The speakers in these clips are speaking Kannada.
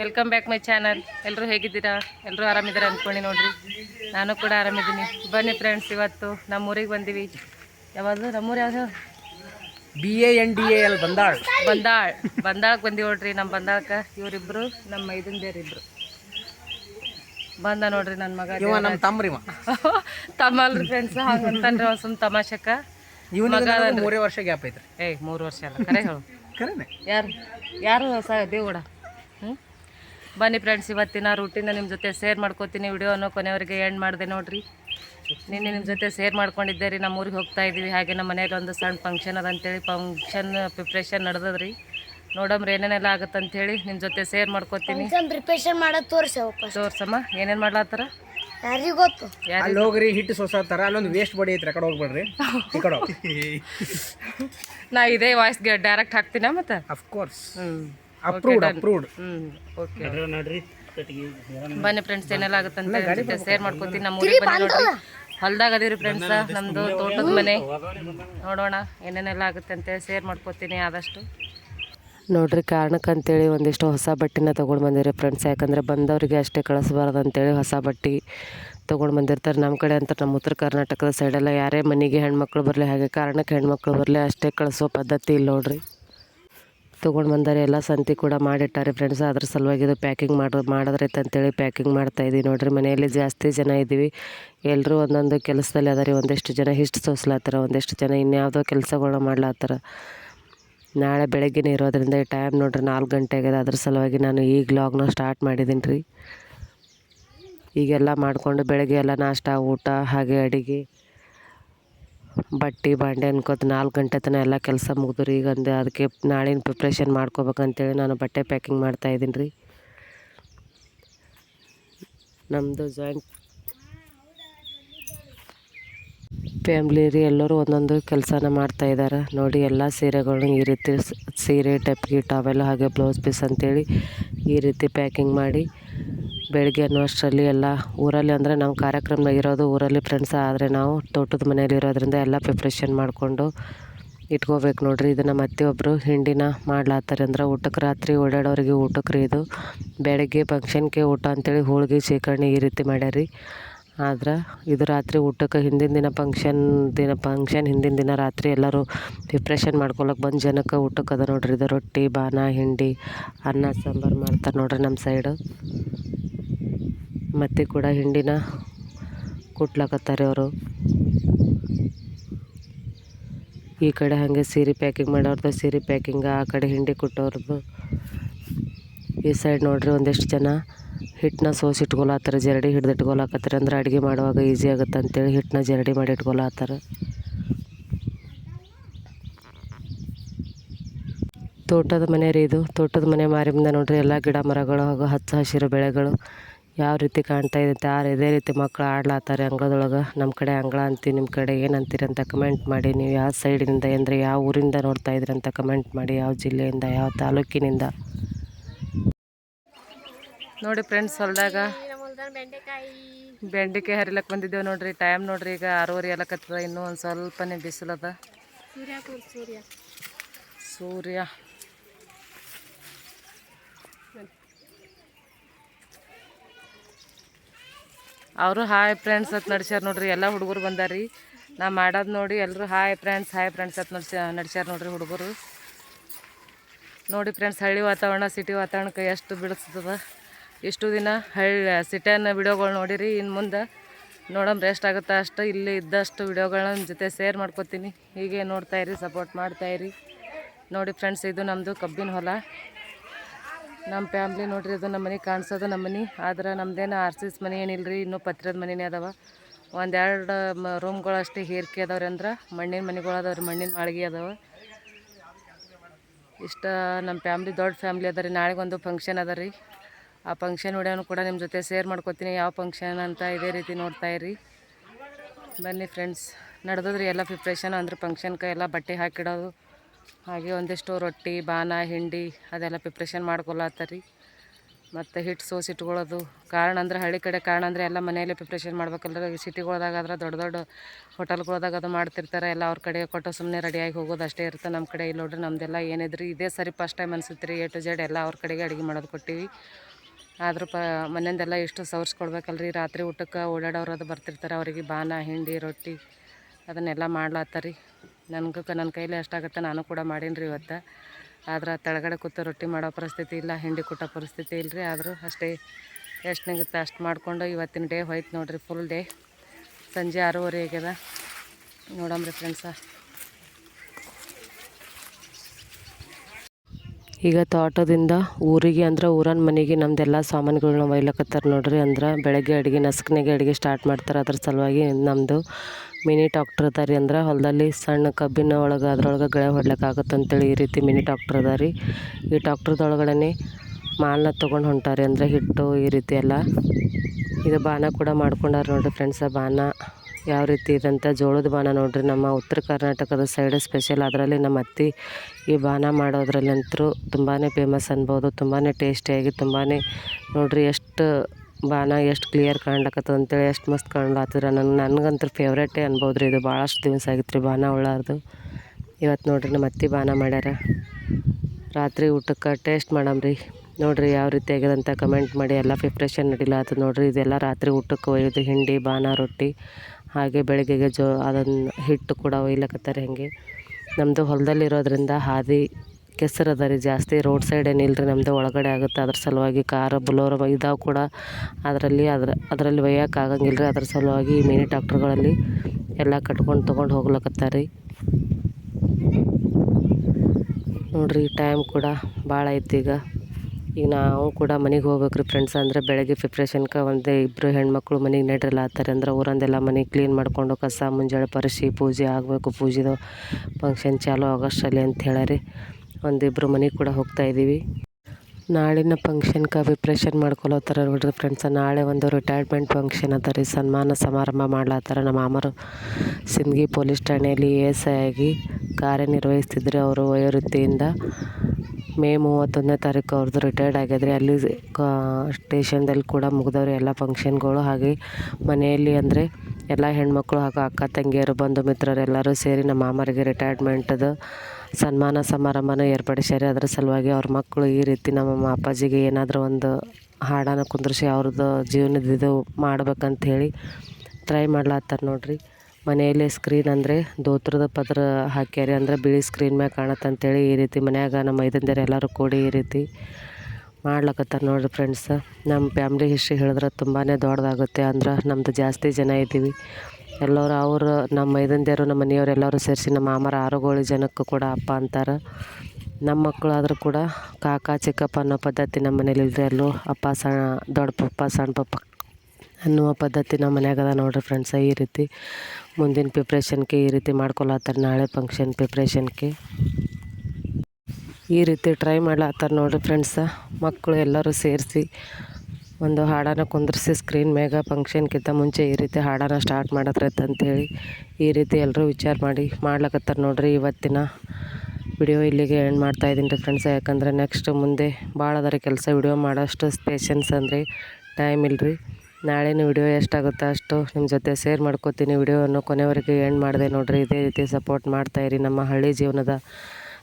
ವೆಲ್ಕಮ್ ಬ್ಯಾಕ್ ಮೈ ಚಾನಲ್ ಎಲ್ಲರೂ ಹೇಗಿದ್ದೀರಾ? ಎಲ್ಲರೂ ಆರಾಮಿದ್ದೀರಾ ಅಂದ್ಕೊಂಡು ನೋಡ್ರಿ. ನಾನು ಕೂಡ ಆರಾಮಿದ್ದೀನಿ. ಬನ್ನಿ ಫ್ರೆಂಡ್ಸ್ ಇವತ್ತು ನಮ್ಮೂರಿಗೆ ಬಂದಿವಿ. ಯಾವುದು ನಮ್ಮೂರು ಯಾವುದು? B A N D A L Bandal. Bandal. ಬಂದಾಳಕ್ಕೆ ಬಂದೀವಿ ನೋಡ್ರಿ ನಮ್ಮ ಬಂದಾಳಕ್ಕೆ ಇವರಿಬ್ರು ನಮ್ಮ ಮೈದಂದೇರಿಬ್ರು ಬಂದ ನೋಡ್ರಿ ನನ್ನ ಮಗ ಇವ ನಮ್ಮ ತಮ್ರಿವ. ತಮ್ಮಲ್ರಿ ಫ್ರೆಂಡ್ಸ್ ಹಂಗಂತಂದ್ರೆ ಒಂದು ಸುಮ್ ತಮಾಷಕ್ಕ ಇವನಿಗೆ ಮೂರೇ ವರ್ಷ ಗ್ಯಾಪ್ ಐತ್ರಿ. ಏಯ್ ಮೂರು ವರ್ಷ ಅಲ್ಲ. ಕರೆ ಹೇಳು. ಯಾರು ಯಾರು ಹೊಸ ದೇವಗೌಡ? ಬನ್ನಿ ಫ್ರೆಂಡ್ಸ್ ಇವತ್ತಿನ ರೂಟಿನ ನಿಮ್ಮ ಜೊತೆ ಶೇರ್ ಮಾಡ್ಕೋತೀನಿ. ವಿಡಿಯೋನು ಕೊನೆಯವರೆಗೆ ಎಂಡ್ ಮಾಡಿದೆ ನೋಡ್ರಿ. ನಿನ್ನೆ ನಿಮ್ಮ ಜೊತೆ ಶೇರ್ ಮಾಡ್ಕೊಂಡಿದ್ದೆ ರೀ ನಮ್ಮ ಊರಿಗೆ ಹೋಗ್ತಾ ಇದ್ದೀವಿ. ಹಾಗೆ ನಮ್ಮ ಮನೇಲಿ ಒಂದು ಸಣ್ಣ ಫಂಕ್ಷನ್ ಅದ ಅಂತೇಳಿ ಫಂಕ್ಷನ್ ಪ್ರಿಪ್ರೇಷನ್ ನಡೆದದ್ರಿ. ನೋಡಮ್ರಿ ಏನೇನೆಲ್ಲ ಆಗುತ್ತೆ ಹೇಳಿ ನಿಮ್ಮ ಜೊತೆ ಶೇರ್ ಮಾಡ್ಕೋತೀನಿ. ಪ್ರಿಪ್ರೇಷನ್ ಮಾಡೋದು ತೋರಿಸಿ ತೋರ್ಸಮ್ಮ ಏನೇನು ಮಾಡ್ಲಾತ್ತಾರ? ಯಾರಿಗೂ ಗೊತ್ತು? ಯಾರು ಅಲ್ಲಿ ಹೋಗ್ರಿ ಹಿಟ್ಟು ಸೊಸಾತಾರ ಅಲ್ಲೊಂದು ವೇಸ್ಟ್ ಬಡಿ ಐತ್ರಿ ಕಡೆ ಹೋಗ್ಬೇಡ್ರಿ. ಈ ಕಡೆ ನಾ ಇದೇ ವಾಯ್ಸ್ಗೆ ಡೈರೆಕ್ಟ್ ಹಾಕ್ತೀನ ಮತ್ತೆ? ಅಫ್ಕೋರ್ಸ್ ಹ್ಞೂ ಅಪ್ರೂವ್ಡ್ ಅಪ್ರೂವ್ಡ್ ಹ್ಞೂ ಓಕೆ ಬನ್ನಿ ಫ್ರೆಂಡ್ಸ್ ಏನೆಲ್ಲ ಆಗುತ್ತೆ ಅಂತ ಜೊತೆ ಶೇರ್ ಮಾಡ್ಕೊತೀನಿ ನಮ್ಮ ಊರಿಗೆ ಬನ್ನಿ ನೋಡ್ರಿ. ಹೊಲ್ದಾಗ ಅದೀರಿ ಫ್ರೆಂಡ್ಸ್ ನಮ್ಮದು ತೋಟದ ಮನೆ. ನೋಡೋಣ ಏನೇನೆಲ್ಲ ಆಗುತ್ತೆ ಅಂತ ಶೇರ್ ಮಾಡ್ಕೊತೀನಿ ಆದಷ್ಟು. ನೋಡ್ರಿ ಕಾರಣಕ್ಕಂತೇಳಿ ಒಂದಿಷ್ಟು ಹೊಸ ಬಟ್ಟೆನ ತೊಗೊಂಡು ಬಂದಿರಿ ಫ್ರೆಂಡ್ಸ್ ಯಾಕಂದರೆ ಬಂದವರಿಗೆ ಅಷ್ಟೇ ಕಳಿಸ್ಬಾರ್ದು ಅಂತೇಳಿ ಹೊಸ ಬಟ್ಟೆ ತೊಗೊಂಡು ಬಂದಿರ್ತಾರೆ. ನಮ್ಮ ಕಡೆ ಅಂತ ನಮ್ಮ ಉತ್ತರ ಕರ್ನಾಟಕದ ಸೈಡೆಲ್ಲ ಯಾರೇ ಮನೆಗೆ ಹೆಣ್ಮಕ್ಳು ಬರಲಿ ಹಾಗೆ ಕಾರಣಕ್ಕೆ ಹೆಣ್ಮಕ್ಳು ಬರಲಿ ಅಷ್ಟೇ ಕಳಿಸೋ ಪದ್ಧತಿ ಇಲ್ಲ ನೋಡ್ರಿ. ತೊಗೊಂಡು ಬಂದರೆ, ಎಲ್ಲ ಸಂತಿ ಕೂಡ ಮಾಡಿಟ್ಟಾರೆ ಫ್ರೆಂಡ್ಸ್ ಅದ್ರ ಸಲುವಾಗಿ ಇದು ಪ್ಯಾಕಿಂಗ್ ಮಾಡೋ ಮಾಡಿದ್ರೈತೆ ಅಂತೇಳಿ ಪ್ಯಾಕಿಂಗ್ ಮಾಡ್ತಾ ನೋಡಿರಿ ನೋಡ್ರಿ. ಮನೆಯಲ್ಲಿ ಜಾಸ್ತಿ ಜನ ಇದ್ದೀವಿ. ಎಲ್ಲರೂ ಒಂದೊಂದು ಕೆಲಸದಲ್ಲಿ ಅದಾರೆ. ಒಂದಿಷ್ಟು ಜನ ಹಿಷ್ಟು ಸೋಸ್ಲಾತ್ತಾರ, ಒಂದಿಷ್ಟು ಜನ ಇನ್ಯಾವುದೋ ಕೆಲಸಗಳನ್ನ ಮಾಡ್ಲಾತ್ತಾರ. ನಾಳೆ ಬೆಳಗ್ಗೆನೇ ಇರೋದ್ರಿಂದ ಈ ಟೈಮ್ ನೋಡ್ರಿ ನಾಲ್ಕು ಗಂಟೆ ಅದ್ರ ಸಲುವಾಗಿ ನಾನು ಈ ಗ್ಲಾಗ್ನ ಸ್ಟಾರ್ಟ್ ಮಾಡಿದ್ದೀನಿ ರೀ ಈಗೆಲ್ಲ ಮಾಡಿಕೊಂಡು ಬೆಳಗ್ಗೆ ಎಲ್ಲ ನಾಷ್ಟ, ಊಟ, ಹಾಗೆ ಅಡುಗೆ. ಬಟ್ಟೆ, ಬಾಂಡೆ ಅನ್ಕೋತ ನಾಲ್ಕು ಗಂಟೆ ತನಕ ಎಲ್ಲ ಕೆಲಸ ಮುಗಿದ್ರಿ ಈಗ ಅಂದೆ ಅದಕ್ಕೆ ನಾಳಿನ ಪ್ರಿಪ್ರೇಷನ್ ಮಾಡ್ಕೋಬೇಕಂತೇಳಿ ನಾನು ಬಟ್ಟೆ ಪ್ಯಾಕಿಂಗ್ ಮಾಡ್ತಾ ಇದ್ದೀನಿ ರೀ. ನಮ್ಮದು ಜಾಯಿಂಟ್ ಫ್ಯಾಮ್ಲಿ ರೀ, ಎಲ್ಲರೂ ಒಂದೊಂದು ಕೆಲಸನ ಮಾಡ್ತಾ ಇದ್ದಾರೆ ನೋಡಿ ಎಲ್ಲ ಸೀರೆಗಳನ್ನ ಈ ರೀತಿ ಸೀರೆ ಟೆಪ್ಗಿ ಟಾವೆಲ್ ಹಾಗೆ ಬ್ಲೌಸ್ ಪೀಸ್ ಅಂತೇಳಿ ಈ ರೀತಿ ಪ್ಯಾಕಿಂಗ್ ಮಾಡಿ ಬೆಳಗ್ಗೆ ಅನ್ನುವಷ್ಟರಲ್ಲಿ ಎಲ್ಲ ಊರಲ್ಲಿ ಅಂದರೆ ನಮ್ಮ ಕಾರ್ಯಕ್ರಮ ಇರೋದು ಊರಲ್ಲಿ ಫ್ರೆಂಡ್ಸ್ ಆದರೆ ನಾವು ತೋಟದ ಮನೇಲಿ ಇರೋದ್ರಿಂದ ಎಲ್ಲ ಪ್ರಿಪ್ರೇಷನ್ ಮಾಡಿಕೊಂಡು ಇಟ್ಕೋಬೇಕು ನೋಡ್ರಿ. ಇದನ್ನು ಮತ್ತೆ ಒಬ್ಬರು ಹಿಂಡಿನ ಮಾಡ್ಲಾತಾರೆ ಅಂದ್ರೆ ಊಟಕ್ಕೆ ರಾತ್ರಿ ಓಡಾಡೋರಿಗೆ ಊಟಕ್ಕೆ ರೀ ಇದು. ಬೆಳಗ್ಗೆ ಫಂಕ್ಷನ್ಗೆ ಊಟ ಅಂತೇಳಿ ಹೋಳಿಗೆ ಶೇಖರಣೆ ಈ ರೀತಿ ಮಾಡ್ಯಾರಿ. ಆದ್ರೆ ಇದು ರಾತ್ರಿ ಊಟಕ್ಕೆ ಹಿಂದಿನ ದಿನ ಫಂಕ್ಷನ್ ದಿನ ಫಂಕ್ಷನ್ ಹಿಂದಿನ ದಿನ ರಾತ್ರಿ ಎಲ್ಲರೂ ಪ್ರಿಪ್ರೇಷನ್ ಮಾಡ್ಕೊಳಕ್ಕೆ ಬಂದು ಜನಕ್ಕೆ ಊಟಕ್ಕೆ ಅದ ನೋಡ್ರಿ. ಇದು ರೊಟ್ಟಿ ಬಾನ ಹಿಂಡಿ, ಅನ್ನ, ಸಾಂಬಾರು ಮಾಡ್ತಾರೆ ನೋಡ್ರಿ ನಮ್ಮ ಸೈಡು ಮತ್ತೆ ಕೂಡ ಹಿಂಡಿನ ಕುಟ್ಲಕತ್ತಾರೆ ಅವರು. ಈ ಕಡೆ ಹಾಗೆ ಸೀರೆ ಪ್ಯಾಕಿಂಗ್ ಮಾಡೋರ್ದು, ಸೀರೆ ಪ್ಯಾಕಿಂಗ್ ಆ ಕಡೆ ಹಿಂಡಿ ಕೊಟ್ಟವ್ರದ್ದು ಈ ಸೈಡ್ ನೋಡ್ರಿ ಒಂದಿಷ್ಟು ಜನ ಹಿಟ್ಟನ್ನ ಸೋಸಿ ಇಟ್ಕೊಳತ್ತಾರ ಜರಡಿ ಹಿಡ್ದು ಇಟ್ಕೊಳಕತ್ತಾರೆ ಅಂದ್ರೆ ಅಡುಗೆ ಮಾಡುವಾಗ ಈಸಿ ಆಗುತ್ತೆ ಅಂತೇಳಿ ಹಿಟ್ಟನ್ನ ಜರಡಿ ಮಾಡಿ ಇಟ್ಕೊಳತ್ತಾರ ತೋಟದ ಮನೆ ರೀ ಇದು. ತೋಟದ ಮನೆ ಮಾರಿಂದ ನೋಡ್ರಿ ಎಲ್ಲ ಗಿಡ ಮರಗಳು ಹಾಗೂ ಹಚ್ಚ ಹಸಿರು ಬೆಳೆಗಳು. ಯಾವ ರೀತಿ ಕಾಣ್ತಾ ಇದೆ ಅಂತ ಯಾರು ಇದೇ ರೀತಿ ಮಕ್ಕಳು ಆಡ್ಲಾತ್ತಾರೆ ಅಂಗಳದೊಳಗೆ ನಮ್ಮ ಕಡೆ ಅಂಗಳ ಅಂತೀವಿ ನಿಮ್ಮ ಕಡೆ ಏನಂತೀರಿ ಅಂತೀರಿ ಅಂತ ಕಮೆಂಟ್ ಮಾಡಿ. ನೀವು ಯಾವ ಸೈಡಿನಿಂದ ಅಂದರೆ ಯಾವ ಊರಿಂದ ನೋಡ್ತಾ ಇದ್ರಿ ಅಂತ ಕಮೆಂಟ್ ಮಾಡಿ. ಯಾವ ಜಿಲ್ಲೆಯಿಂದ ಯಾವ ತಾಲೂಕಿನಿಂದ. ನೋಡಿ ಫ್ರೆಂಡ್ಸ್ ಹೊಲದಾಗ ಬೆಂಡೆಕಾಯಿ ಬೆಂಡಿಕಾಯಿ ಹರಿಲಕ್ಕೆ ಬಂದಿದ್ದೇವೆ ನೋಡ್ರಿ. ಟೈಮ್ ನೋಡ್ರಿ ಈಗ ಆರೂವರೆ ಎಲ್ಲಕತ್ತದ ಇನ್ನೂ ಒಂದು ಸ್ವಲ್ಪನೇ ಬಿಸಿಲದ ಸೂರ್ಯ ಕೂರ್ ಸೂರ್ಯ ಸೂರ್ಯ ಅವರು ಹಾಯ್ ಫ್ರೆಂಡ್ಸ್ ಅಂತ ನಡ್ಸ್ಯಾರ ನೋಡ್ರಿ, ಎಲ್ಲ ಹುಡುಗರು ಬಂದಾರಿ. ನಾ ಮಾಡೋದು ನೋಡಿ ಎಲ್ಲರೂ ಹಾಯ್ ಫ್ರೆಂಡ್ಸ್ ಹಾಯ್ ಫ್ರೆಂಡ್ಸ್ ಅಂತ ನಡ್ಸ ನಡ್ಸ್ಯಾರ ನೋಡ್ರಿ ಹುಡುಗರು. ನೋಡಿ ಫ್ರೆಂಡ್ಸ್ ಹಳ್ಳಿ ವಾತಾವರಣ ಸಿಟಿ ವಾತಾವರಣಕ್ಕೆ ಎಷ್ಟು ಬಿಡಿಸ್ತದ ಇಷ್ಟು ದಿನ ಹಳ್ಳಿ ಸಿಟಿಯನ್ನು ವಿಡಿಯೋಗಳು ನೋಡಿರಿ ಇನ್ನು ಮುಂದೆ ರೆಸ್ಟ್ ಆಗುತ್ತೆ ಅಷ್ಟು, ಇಲ್ಲಿ ಇದ್ದಷ್ಟು ವಿಡಿಯೋಗಳನ್ನ ನಿಮ್ಮ ಜೊತೆ ಶೇರ್ ಮಾಡ್ಕೊತೀನಿ. ಹೀಗೆ ನೋಡ್ತಾಯಿರಿ ಸಪೋರ್ಟ್ ಮಾಡ್ತಾಯಿರಿ ನೋಡಿ ಫ್ರೆಂಡ್ಸ್ ಇದು ನಮ್ಮದು ಕಬ್ಬಿನ ಹೊಲ. ನಮ್ಮ ಫ್ಯಾಮ್ಲಿ ನೋಡ್ರಿ, ಅದು ನಮ್ಮ ಮನೆ ಕಾಣಿಸೋದು ನಮ್ಮ ಮನೆ. ಆದ್ರೆ ನಮ್ದೇನು ಆರ್ ಸಿ ಮನೆ ಏನಿಲ್ಲ ರೀ ಇನ್ನೂ ಪತ್ರದ ಮನೆನೇ ಅದಾವ. ಒಂದೆರಡು, ಮ ರೂಮ್ಗಳು ಅಷ್ಟೇ ಹೇರಿಕೆ ಅದಾವ್ರಿ ಅಂದ್ರೆ, ಮಣ್ಣಿನ ಮನೆಗಳು ಅದಾವ್ರಿ, ಮಣ್ಣಿನ ಮಾಳಿಗೆ ಅದಾವ. ಇಷ್ಟ ನಮ್ಮ ಫ್ಯಾಮ್ಲಿ ದೊಡ್ಡ ಫ್ಯಾಮ್ಲಿ ಅದ ರೀ ನಾಳೆಗೆ ಒಂದು ಫಂಕ್ಷನ್ ಅದ ರೀ ಆ ಫಂಕ್ಷನ್ ವಿಡಿಯೋನು ಕೂಡ ನಿಮ್ಮ ಜೊತೆ ಶೇರ್ ಮಾಡ್ಕೊತೀನಿ, ಯಾವ ಫಂಕ್ಷನ್ ಅಂತ ಇದೇ ರೀತಿ ನೋಡ್ತಾ ಇರಿ. ಬನ್ನಿ ಫ್ರೆಂಡ್ಸ್ ನಡೆದದ್ರಿ ಎಲ್ಲ ಪ್ರಿಪ್ರೇಷನ್ ಅಂದ್ರೆ ಫಂಕ್ಷನ್ಗೆ ಎಲ್ಲ ಬಟ್ಟೆ ಹಾಕಿಡೋದು. ಹಾಗೆ ಒಂದಿಷ್ಟು ರೊಟ್ಟಿ ಬಾನ ಹಿಂಡಿ ಅದೆಲ್ಲ ಪ್ರಿಪ್ರೇಷನ್ ಮಾಡ್ಕೊಳತ್ತರಿ. ಮತ್ತು ಹಿಟ್ಟು, ಸೋಸಿ ಇಟ್ಕೊಳ್ಳೋದು. ಕಾರಣ ಅಂದ್ರೆ ಹಳ್ಳಿ ಕಡೆ ಕಾರಣ ಅಂದರೆ ಎಲ್ಲ ಮನೆಯಲ್ಲೇ ಪ್ರಿಪ್ರೇಷನ್ ಮಾಡ್ಬೇಕಲ್ರಿ. ಸಿಟಿಗಳ್ದಾಗ ಆದ್ರೆ ದೊಡ್ಡ ದೊಡ್ಡ ಹೋಟೆಲ್ಗಳದಾಗ ಅದು ಮಾಡ್ತಿರ್ತಾರೆ. ಎಲ್ಲ ಅವ್ರ ಕಡೆ ಕೊಟ್ಟು ಸುಮ್ಮನೆ ರೆಡಿಯಾಗಿ ಹೋಗೋದು ಅಷ್ಟೇ ಇರುತ್ತೆ ನಮ್ಮ ಕಡೆ. ಇಲ್ಲಿ ನೋಡ್ರಿ ನಮ್ಮದೆಲ್ಲ ಏನಿದ್ರಿ, ಇದೇ ಸರಿ ಫಸ್ಟ್ ಟೈಮ್ ಅನ್ಸುತ್ತೆ ರೀ ಎ ಟು ಜೆಡ್ ಎಲ್ಲ ಅವ್ರ ಕಡೆಗೆ ಅಡುಗೆ ಮಾಡೋದು ಕೊಟ್ಟಿವಿ. ಆದರೂ ಪ, ಮನೆಯಿಂದೆಲ್ಲ ಎಷ್ಟು ಸವರ್ಸ್ಕೊಡ್ಬೇಕಲ್ರಿ ರಾತ್ರಿ ಊಟಕ್ಕೆ ಓಡಾಡೋರು ಅದು ಬರ್ತಿರ್ತಾರೆ. ಅವರಿಗೆ ಬಾನ ಹಿಂಡಿ, ರೊಟ್ಟಿ ಅದನ್ನೆಲ್ಲ ಮಾಡ್ಲಾತ್ತಾರ. ನನಗೂ ನನ್ನ ಕೈಲಿ ಎಷ್ಟಾಗುತ್ತೆ ನಾನು ಕೂಡ ಮಾಡೀನಿ ರೀ ಇವತ್ತು. ಆದ್ರೆ ತೆಳಗಡೆ ಕೂತು ರೊಟ್ಟಿ ಮಾಡೋ ಪರಿಸ್ಥಿತಿ ಇಲ್ಲ, ಹಿಂಡಿ ಕೊಟ್ಟೋ ಪರಿಸ್ಥಿತಿ ಇಲ್ಲ ರೀ ಆದರೂ ಅಷ್ಟೇ ಎಷ್ಟು ನಿಗುತ್ತೆ ಅಷ್ಟು ಮಾಡಿಕೊಂಡು ಇವತ್ತಿನ ಡೇ ಹೋಯ್ತು ನೋಡಿರಿ ಫುಲ್ ಡೇ ಸಂಜೆ ಆರೂವರೆ ಆಗ್ಯದ. ನೋಡಮ್ರಿ ಫ್ರೆಂಡ್ಸ ಈಗ ತೋಟದಿಂದ ಊರಿಗೆ ಅಂದ್ರೆ ಊರನ ಮನೆಗೆ ನಮ್ದೆಲ್ಲ ಸಾಮಾನುಗಳನ್ನ ಒಯ್ಲಕತ್ತಾರ ನೋಡ್ರಿ. ಅಂದ್ರೆ ಬೆಳಗ್ಗೆ ಅಡುಗೆ ನಸ್ಕನಿಗೆ ಅಡುಗೆ ಸ್ಟಾರ್ಟ್ ಮಾಡ್ತಾರೆ ಅದ್ರ ಸಲುವಾಗಿ ನಮ್ಮದು ಮಿನಿ ಟ್ರಾಕ್ಟರ್ ಅದ ರೀ ಅಂದ್ರೆ ಹೊಲದಲ್ಲಿ ಸಣ್ಣ ಕಬ್ಬಿನ ಒಳಗೆ ಅದ್ರೊಳಗೆ ಗಳೆ ಹೊಡ್ಲಿಕ್ಕೆ ಆಗುತ್ತೆ ಅಂತೇಳಿ ಈ ರೀತಿ ಮಿನಿ ಟ್ರಾಕ್ಟರ್ ಅದ ರೀ ಈ ಟ್ರಾಕ್ಟರ್ದೊಳಗಡೆ ಮಾಲನ್ನ ತೊಗೊಂಡು ಹೊಂಟಾರಿ ಅಂದರೆ ಹಿಟ್ಟು ಈ ರೀತಿ ಎಲ್ಲ. ಇದು ಬಾನ ಕೂಡ ಮಾಡ್ಕೊಂಡಾರ ನೋಡಿರಿ ಫ್ರೆಂಡ್ಸ ಬಾನ ಯಾವ ರೀತಿ ಇದಂತ ಜೋಳದ ಬಾನ ನೋಡ್ರಿ. ನಮ್ಮ ಉತ್ತರ ಕರ್ನಾಟಕದ ಸೈಡ್ ಸ್ಪೆಷಲ್ ಅದರಲ್ಲಿ ನಮ್ಮ ಅತ್ತಿ ಈ ಬಾನ ಮಾಡೋದ್ರಲ್ಲಂತೂ ತುಂಬಾ ಫೇಮಸ್ ಅನ್ಬೋದು ತುಂಬಾ ಟೇಸ್ಟಿಯಾಗಿ ತುಂಬಾ ನೋಡ್ರಿ ಎಷ್ಟು ಬಾನ ಎಷ್ಟು ಕ್ಲಿಯರ್ ಕಾಣ್ಲಕತ್ತದ ಅಂತೇಳಿ, ಎಷ್ಟು ಮಸ್ತ್ ಕಾಣ್ಲತ್ತದ ನನ್ಗೆ ನನಗಂತೂ ಫೇವ್ರೇಟೇ ಅನ್ಬೋದು ರೀ ಇದು. ಭಾಳಷ್ಟು ದಿವಸ ಆಗಿತ್ತು ರೀ ಬಾನ ಉಳ್ಳಾರ್ದು. ಇವತ್ತು ನೋಡ್ರಿ ನಮ್ಮ ಅತ್ತಿ ಬಾನ ಮಾಡ್ಯಾರ. ರಾತ್ರಿ ಊಟಕ್ಕೆ ಟೇಸ್ಟ್ ಮಾಡಮ್ರಿ. ನೋಡ್ರಿ ಯಾವ ರೀತಿ ಆಗ್ಯದಂತ ಕಮೆಂಟ್ ಮಾಡಿ. ಎಲ್ಲ ಪ್ರಿಪ್ರೇಷನ್ ನಡೀಲ ಅದು ನೋಡ್ರಿ. ಇದೆಲ್ಲ ರಾತ್ರಿ ಊಟಕ್ಕೆ ಒಯ್ಯೋದು ಹಿಂಡಿ, ಬಾನ, ರೊಟ್ಟಿ, ಹಾಗೆ ಬೆಳಗ್ಗೆಗೆ ಜೋ ಅದನ್ನು ಹಿಟ್ಟು ಕೂಡ ಒಯ್ಲಕತ್ತಾರೆ ಹಾಗೆ. ನಮ್ಮದು ಹೊಲದಲ್ಲಿರೋದ್ರಿಂದ ಹಾದಿ ಕೆಸರು ಅದ ರೀ ಜಾಸ್ತಿ. ರೋಡ್ ಸೈಡ್ ಏನಿಲ್ಲ ರೀ ನಮ್ಮದು ಒಳಗಡೆ ಆಗುತ್ತೆ. ಅದ್ರ ಸಲುವಾಗಿ ಕಾರು ಬುಲೋರು ಇದಾವೆ ಕೂಡ. ಅದರಲ್ಲಿ ಅದ್ರ, ಅದರಲ್ಲಿ ಒಯ್ಯಕ್ಕೆ ಆಗಂಗಿಲ್ಲ ರೀ ಅದ್ರ ಸಲುವಾಗಿ ಮಿನಿ ಟ್ಯಾಕ್ಟ್ರುಗಳಲ್ಲಿ ಎಲ್ಲ ಕಟ್ಕೊಂಡು ತೊಗೊಂಡು ಹೋಗ್ಲಕತ್ತಾರೆ. ರೀ ನೋಡ್ರಿ ಟೈಮ್ ಕೂಡ ಭಾಳ ಐತಿ ಈಗ. ಈಗ ನಾವು ಕೂಡ ಮನೆಗೆ ಹೋಗ್ಬೇಕು ರೀ ಫ್ರೆಂಡ್ಸ್ ಅಂದರೆ ಬೆಳಗ್ಗೆ ಪ್ರಿಪ್ರೇಷನ್ಗೆ ಒಂದೇ ಇಬ್ಬರು ಹೆಣ್ಮಕ್ಳು ಮನೆಗೆ ನೆಡ್ರಲ್ಲ. ಆತಾರೆ ಅಂದ್ರೆ ಊರಂದೆಲ್ಲ ಮನೆ ಕ್ಲೀನ್ ಮಾಡಿಕೊಂಡು ಕಸ ಮುಂಜಾನೆ ಪರಿಸಿ ಪೂಜೆ ಆಗಬೇಕು. ಪೂಜೆದು ಫಂಕ್ಷನ್ ಚಾಲು ಆಗಸ್ಟಲ್ಲಿ ಅಂತ ಹೇಳಾರಿ. ಒಂದಿಬ್ಬರು ಮನೆಗೆ ಕೂಡ ಹೋಗ್ತಾ ಇದ್ದೀವಿ. ನಾಳಿನ ಫಂಕ್ಷನ್ಗೆ ಪ್ರಿಪ್ರೇಷನ್ ಮಾಡ್ಕೊಳತ್ತಾರ ನೋಡ್ರಿ ಫ್ರೆಂಡ್ಸ ನಾಳೆ ಒಂದು ರಿಟೈರ್ಮೆಂಟ್ ಫಂಕ್ಷನ್ ಅದ ರೀ. ಸನ್ಮಾನ ಸಮಾರಂಭ ಮಾಡ್ಲತ್ತಾರ ನಮ್ಮ ಮಾಮರು ಸಿಂದಗಿ ಪೊಲೀಸ್ ಠಾಣೆಯಲ್ಲಿ ಎ ಎಸ್ ಐ ಆಗಿ ಕಾರ್ಯನಿರ್ವಹಿಸ್ತಿದ್ರು ಅವರು ವಯೋವೃತ್ತಿಯಿಂದ ಮೇ ಮೂವತ್ತೊಂದನೇ ತಾರೀಕು ಅವ್ರದ್ದು ರಿಟೈರ್ಡ್ ಆಗ್ಯದ್ರಿ. ಅಲ್ಲಿ ಕಾ ಸ್ಟೇಷನ್ದಲ್ಲಿ ಕೂಡ ಮುಗಿದವ್ರಿ ಎಲ್ಲ ಫಂಕ್ಷನ್ಗಳು ಹಾಗೆ ಮನೆಯಲ್ಲಿ ಅಂದರೆ ಎಲ್ಲ ಹೆಣ್ಮಕ್ಳು ಹಾಗೂ ಅಕ್ಕ ತಂಗಿಯರು, ಬಂಧು ಮಿತ್ರರೆಲ್ಲರೂ ಸೇರಿ ನಮ್ಮ ಮಾಮರಿಗೆ ರಿಟೈರ್ಮೆಂಟದು ಸನ್ಮಾನ ಸಮಾರಂಭನ ಏರ್ಪಡಿಸ್ಯಾರ. ಅದ್ರ ಸಲುವಾಗಿ ಅವ್ರ ಮಕ್ಕಳು ಈ ರೀತಿ ನಮ್ಮ ಅಪ್ಪಾಜಿಗೆ ಏನಾದರೂ ಒಂದು ಹಾಡನ್ನು ಕುಂದ್ರಿಸಿ ಅವ್ರದ್ದು ಜೀವನದ ಇದು ಮಾಡ್ಬೇಕಂತ ಹೇಳಿ ಟ್ರೈ ಮಾಡ್ಲಾತ್ತಾರ ನೋಡಿರಿ. ಮನೆಯಲ್ಲೇ ಸ್ಕ್ರೀನ್ ಅಂದರೆ ದೋತ್ರದ ಪದ್ರ ಹಾಕ್ಯಾರಿ ಅಂದ್ರೆ ಬಿಳಿ ಸ್ಕ್ರೀನ್ ಮ್ಯಾಗ ಕಾಣತ್ತಂತೇಳಿ ಈ ರೀತಿ ಮನ್ಯಾಗ ನಮ್ಮ ಮೈದಂದಿರು ಎಲ್ಲರೂ ಕೂಡಿ ಈ ರೀತಿ ಮಾಡ್ಲಕತ್ತಾರ ನೋಡಿರಿ ಫ್ರೆಂಡ್ಸ್ ನಮ್ಮ ಫ್ಯಾಮ್ಲಿ ಹಿಸ್ಟ್ರಿ ಹೇಳಿದ್ರೆ ತುಂಬಾ ದೊಡ್ಡದಾಗುತ್ತೆ. ಅಂದ್ರೆ ನಮ್ಮದು ಜಾಸ್ತಿ ಜನ ಇದ್ದೀವಿ. ಎಲ್ಲರೂ ಅವರು ನಮ್ಮ ಮೈದಂದಿಯರು ನಮ್ಮ ಮನೆಯವ್ರು ಎಲ್ಲರೂ ಸೇರಿಸಿ ನಮ್ಮ ಮಾಮರ ಆರುಗೋಳಿ ಜನಕ್ಕೂ ಕೂಡ ಅಪ್ಪ ಅಂತಾರೆ. ನಮ್ಮ ಮಕ್ಕಳಾದರೂ ಕೂಡ ಕಾಕ, ಚಿಕ್ಕಪ್ಪ ಅನ್ನೋ ಪದ್ಧತಿ ನಮ್ಮ ಮನೇಲಿ ಇಲ್ಲದೆ ಎಲ್ಲೂ ಅಪ್ಪ, ಸಣ್ಣ, ದೊಡ್ಡ ಪಪ್ಪ, ಸಣ್ಣ ಪಪ್ಪ ಅನ್ನುವ ಪದ್ಧತಿ ನಮ್ಮ ಮನೆಯಾಗದ ನೋಡ್ರಿ ಫ್ರೆಂಡ್ಸ ಈ ರೀತಿ ಮುಂದಿನ ಪ್ರಿಪ್ರೇಷನ್ಗೆ ಈ ರೀತಿ ಮಾಡ್ಕೊಳತ್ತಾರೆ. ನಾಳೆ ಫಂಕ್ಷನ್ ಪ್ರಿಪ್ರೇಷನ್ಗೆ ಈ ರೀತಿ ಟ್ರೈ ಮಾಡ್ಲತ್ತಾರ ನೋಡಿರಿ ಫ್ರೆಂಡ್ಸ ಮಕ್ಕಳು ಎಲ್ಲರೂ ಸೇರಿಸಿ ಒಂದು ಹಾಡನ ಕುಂದ್ರಿಸಿ ಸ್ಕ್ರೀನ್ ಮ್ಯಾಗ ಫಂಕ್ಷನ್ಗಿಂತ ಮುಂಚೆ ಈ ರೀತಿ ಹಾಡನ ಸ್ಟಾರ್ಟ್ ಮಾಡತ್ರೈತೆ ಅಂತೇಳಿ ಈ ರೀತಿ ಎಲ್ಲರೂ ವಿಚಾರ ಮಾಡಿ ಮಾಡ್ಲಾಕತ್ತಾರ ನೋಡ್ರಿ ಇವತ್ತಿನ ವಿಡಿಯೋ ಇಲ್ಲಿಗೆ ಎಂಡ್ ಮಾಡ್ತಾ ಇದ್ದೀನಿ ರೀ ಫ್ರೆಂಡ್ಸ ಯಾಕಂದರೆ ನೆಕ್ಸ್ಟ್ ಮುಂದೆ ಭಾಳ ಅದರ ಕೆಲಸ ವಿಡಿಯೋ ಮಾಡೋಷ್ಟು ಪೇಷನ್ಸ್ ಅಂದರೆ ಟೈಮ್ ಇಲ್ಲರಿ ನಾಳೆನೂ ವಿಡಿಯೋ ಎಷ್ಟಾಗುತ್ತೋ ಅಷ್ಟು ನಿಮ್ಮ ಜೊತೆ ಶೇರ್ ಮಾಡ್ಕೋತೀನಿ. ವಿಡಿಯೋವನ್ನು ಕೊನೆವರೆಗೆ ಎಂಡ್ ಮಾಡಿದೆ ನೋಡ್ರಿ. ಇದೇ ರೀತಿ ಸಪೋರ್ಟ್ ಮಾಡ್ತಾಯಿರಿ ನಮ್ಮ ಹಳ್ಳಿ ಜೀವನದ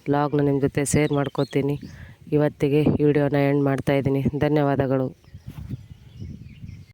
ಲಾಗ್ನ ನಿಮ್ಮ ಜೊತೆ ಶೇರ್ ಮಾಡ್ಕೋತೀನಿ. ಇವತ್ತಿಗೆ ಈ ವಿಡಿಯೋನ ಎಂಡ್ ಮಾಡ್ತಾಯಿದ್ದೀನಿ ಧನ್ಯವಾದಗಳು.